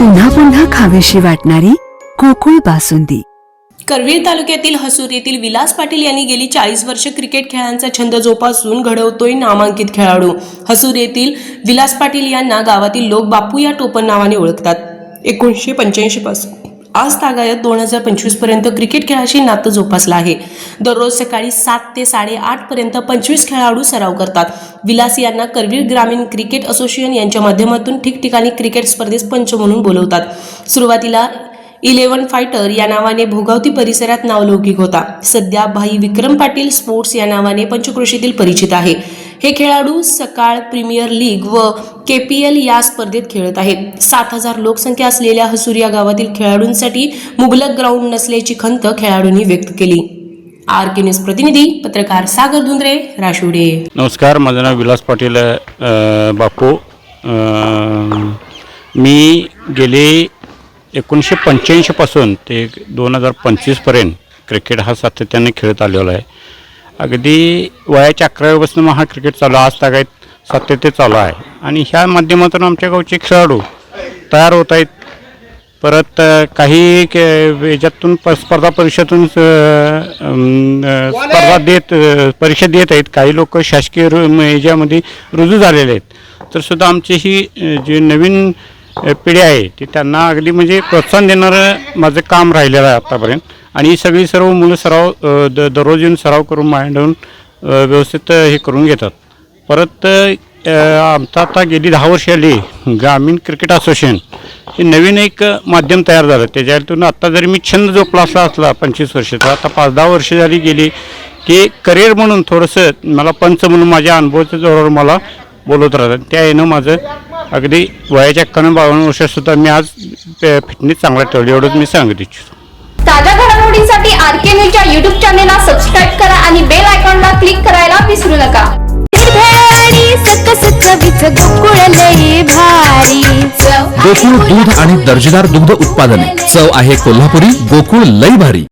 पुन्हा पुन्हा खावीशी वाटणारी कोकुळ बासुंदी. करवीर तालुक्यातील हसूर येथील विलास पाटील यांनी गेली चाळीस वर्ष क्रिकेट खेळांचा छंद जोपासून घडवतोय नामांकित खेळाडू. हसूर येथील विलास पाटील यांना गावातील लोक बापू या टोपण नावाने ओळखतात. एकोणीसशे पंच्याऐंशी पासून. आज तागायत दोन हजार पंचवीसपर्यंत क्रिकेट खेळाशी नातं जोपासलं आहे. दररोज सकाळी सात ते साडेआठ पर्यंत पंचवीस खेळाडू सराव करतात. विलास यांना करवीर ग्रामीण क्रिकेट असोसिएशन यांच्या माध्यमातून ठिकठिकाणी क्रिकेट स्पर्धेस पंच म्हणून बोलवतात. सुरुवातीला इलेव्हन फायटर या नावाने भोगावती परिसरात नावलौकिक होता. सध्या भाई विक्रम पाटील स्पोर्ट्स या नावाने पंचक्रोशीतील परिचित आहे. हे खेळाडू सकाळ प्रीमियर लीग व के पी एल या स्पर्धेत खेळत आहेत. सात हजार लोकसंख्या असलेल्या हसूर या गावातील खेळाडूंसाठी मुबलक ग्राउंड नसल्याची खंत खेळाडूंनी व्यक्त केली. आर के न्यूज प्रतिनिधी पत्रकार सागर धुंद्रे राशुडे नमस्कार माझं नाव विलास पाटील बापू. मी गेले एकोणीसशे पंच्याऐंशीपासून ते दोन हजार पंचवीसपर्यंत क्रिकेट हा सातत्याने खेळत आलेला आहे. अगदी वयाच्या अकरावीपासून हा क्रिकेट चालू आहे. आज तागायत सातत्य चालू आहे. आणि ह्या माध्यमातून आमच्या गावचे खेळाडू तयार होत आहेत. परत काही के- याच्यातून प- स्पर्धा परीक्षेतून स्पर्धा देत परीक्षा देत आहेत. काही लोक शासकीय रु- म- याच्यामध्ये रुजू झालेले आहेत. तर सुद्धा आमची ही जे जी नवीन पिढी आहे ती त्यांना अगदी म्हणजे प्रोत्साहन देणारं माझं काम राहिलेलं आहे आत्तापर्यंत आणि ही सगळी सर्व मुलं सराव द दररोज येऊन सराव करून मांडून व्यवस्थित हे करून घेतात. परत आमचं आता गेली दहा वर्ष आली ग्रामीण क्रिकेट असोसिएशन. हे नवीन एक माध्यम तयार झालं. त्याच्यातून आत्ता जरी मी छंद जोपला असला पंचवीस वर्षाचा आता पाच दहा वर्ष झाली गेली की करिअर म्हणून थोडंसं मला पंच म्हणून माझ्या अनुभवाच्या जोरावर मला बोलवत राहतात. त्या येणं माझं अगदी वयाच्या एकावन्न बावन्न वर्षातसुद्धा मी आज फिटनेस चांगला ठेवली एवढंच मी सांगत इच्छितो. ताज्या घडामोडींसाठी आर के न्यूजच्या युट्यूब चॅनेलला सबस्क्राईब करा आणि बेल आयकॉनला क्लिक करायला विसरू नका. गोकुळ दूध आणि दर्जेदार दुग्ध उत्पादने. चव आहे कोल्हापुरी गोकुळ लई भारी.